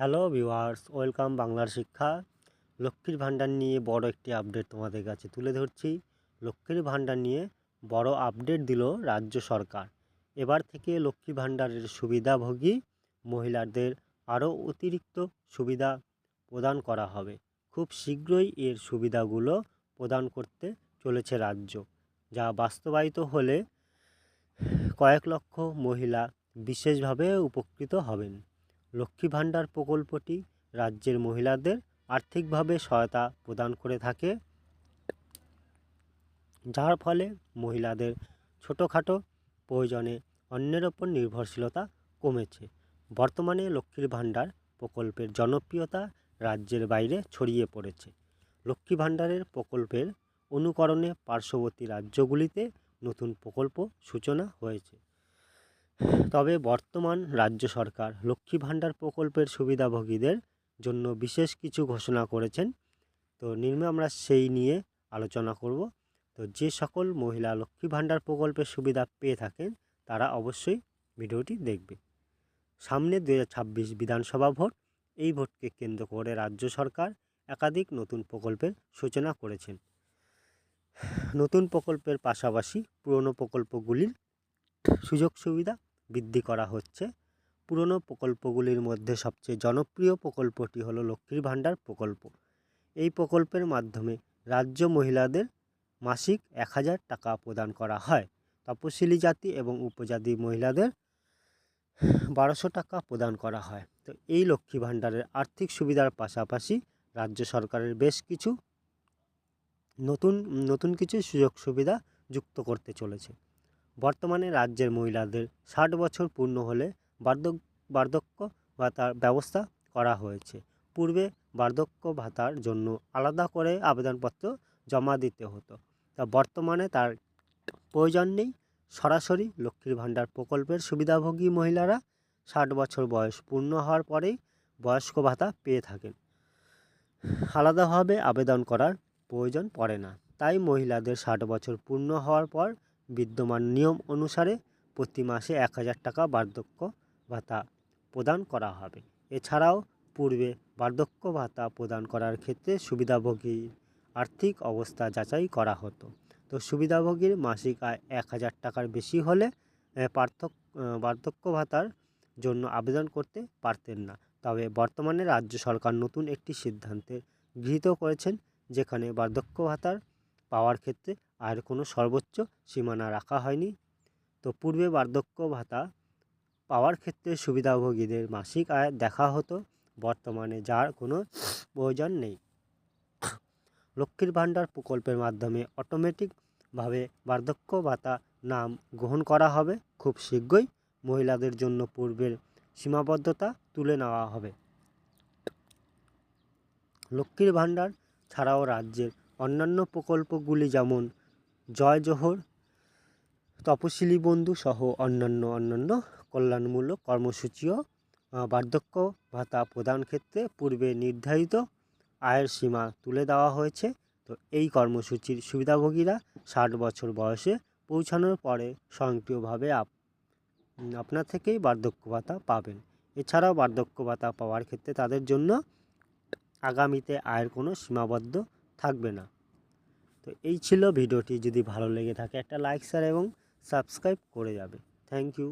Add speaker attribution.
Speaker 1: Hello viewers, welcome বাংলার শিক্ষা। লক্ষ্মীর ভাণ্ডার নিয়ে বড় একটি আপডেট তোমাদের কাছে তুলে ধরছি। লক্ষ্মীর ভাণ্ডার নিয়ে বড় আপডেট দিল রাজ্য সরকার। এবার থেকে লক্ষ্মী ভাণ্ডারের সুবিধাভোগী মহিলাদের আরও অতিরিক্ত সুবিধা প্রদান করা হবে। খুব শীঘ্রই এর সুবিধাগুলো প্রদান করতে চলেছে রাজ্য, যা বাস্তবায়িত হলে কয়েক লক্ষ মহিলা বিশেষভাবে উপকৃত হবেন। লক্ষ্মী ভাণ্ডার প্রকল্পটি রাজ্যের মহিলাদের আর্থিকভাবে সহায়তা প্রদান করে থাকে, যার ফলে মহিলাদের ছোটোখাটো প্রয়োজনে অন্যের ওপর নির্ভরশীলতা কমেছে। বর্তমানে লক্ষ্মীর ভাণ্ডার প্রকল্পের জনপ্রিয়তা রাজ্যের বাইরে ছড়িয়ে পড়েছে। লক্ষ্মী ভাণ্ডারের প্রকল্পের অনুকরণে পার্শ্ববর্তী রাজ্যগুলিতে নতুন প্রকল্প সূচনা হয়েছে। তবে বর্তমান রাজ্য সরকার লক্ষ্মী ভাণ্ডার প্রকল্পের সুবিধাভোগীদের জন্য বিশেষ কিছু ঘোষণা করেছেন। তো নিম্নে আমরা সেই নিয়ে আলোচনা করব। তো যে সকল মহিলা লক্ষ্মী ভাণ্ডার প্রকল্পের সুবিধা পেয়ে থাকেন, তারা অবশ্যই ভিডিওটি দেখবে। সামনে দু বিধানসভা ভোট, এই ভোটকে কেন্দ্র করে রাজ্য সরকার একাধিক নতুন প্রকল্পের সূচনা করেছেন। নতুন প্রকল্পের পাশাপাশি পুরনো প্রকল্পগুলির সুযোগ সুবিধা বৃদ্ধি করা হচ্ছে। পুরনো প্রকল্পগুলির মধ্যে সবচেয়ে জনপ্রিয় প্রকল্পটি হলো লক্ষ্মীর ভাণ্ডার প্রকল্প। এই প্রকল্পের মাধ্যমে রাজ্য মহিলাদের মাসিক এক হাজার টাকা প্রদান করা হয়। তপশিলি জাতি এবং উপজাতি মহিলাদের বারোশো টাকা প্রদান করা হয়। তো এই লক্ষ্মী ভাণ্ডারের আর্থিক সুবিধার পাশাপাশি রাজ্য সরকারের বেশ কিছু নতুন নতুন কিছু সুযোগ সুবিধা যুক্ত করতে চলেছে। বর্তমানে রাজ্যের মহিলাদের ষাট বছর পূর্ণ হলে বার্ধক্য বার্ধক্য ভাতার ব্যবস্থা করা হয়েছে। পূর্বে বার্ধক্য ভাতার জন্য আলাদা করে আবেদনপত্র জমা দিতে হতো। তা বর্তমানে তার প্রয়োজন নেই। সরাসরি লক্ষ্মীর ভাণ্ডার প্রকল্পের সুবিধাভোগী মহিলারা ষাট বছর বয়স পূর্ণ হওয়ার পরেই বয়স্ক ভাতা পেয়ে থাকেন। আলাদাভাবে আবেদন করার প্রয়োজন পড়ে না। তাই মহিলাদের ষাট বছর পূর্ণ হওয়ার পর বিদ্যমান নিয়ম অনুসারে প্রতি মাসে এক হাজার টাকা বার্ধক্য ভাতা প্রদান করা হবে। এছাড়াও পূর্বে বার্ধক্য ভাতা প্রদান করার ক্ষেত্রে সুবিধাভোগীর আর্থিক অবস্থা যাচাই করা হতো। তো সুবিধাভোগীর মাসিক আয় এক হাজার টাকার বেশি হলে পার্থক্য বার্ধক্য ভাতার জন্য আবেদন করতে পারতেন না। তবে বর্তমানে রাজ্য সরকার নতুন একটি সিদ্ধান্তে গৃহীত করেছেন, যেখানে বার্ধক্য ভাতার পাওয়ার ক্ষেত্রে আর কোনো সর্বোচ্চ সীমানা রাখা হয়নি। তো পূর্বে বার্ধক্য ভাতা পাওয়ার ক্ষেত্রে সুবিধাভোগীদের মাসিক আয় দেখা হতো, বর্তমানে যার কোনো প্রয়োজন নেই। লক্ষ্মীর ভাণ্ডার প্রকল্পের মাধ্যমে অটোমেটিকভাবে বার্ধক্য ভাতা নাম গ্রহণ করা হবে। খুব শীঘ্রই মহিলাদের জন্য পূর্বের সীমাবদ্ধতা তুলে নেওয়া হবে। লক্ষ্মীর ভাণ্ডার ছাড়াও রাজ্যের অন্যান্য প্রকল্পগুলি যেমন জয় জোহর, তপশিলি বন্ধু সহ অন্যান্য অন্যান্য কল্যাণমূলক কর্মসূচিও বার্ধক্য ভাতা প্রদান ক্ষেত্রে পূর্বে নির্ধারিত আয়ের সীমা তুলে দেওয়া হয়েছে। তো এই কর্মসূচির সুবিধাভোগীরা ষাট বছর বয়সে পৌঁছানোর পরে স্বয়ংক্রিয়ভাবে আপ আপনার থেকেই বার্ধক্য ভাতা পাবেন। এছাড়াও বার্ধক্য ভাতা পাওয়ার ক্ষেত্রে তাদের জন্য আগামীতে আয়ের কোনো সীমাবদ্ধ থাকবে না। তো এই ছিল ভিডিওটি। যদি ভালো লেগে থাকে, একটা লাইক শেয়ার এবং সাবস্ক্রাইব করে যাবে। Thank you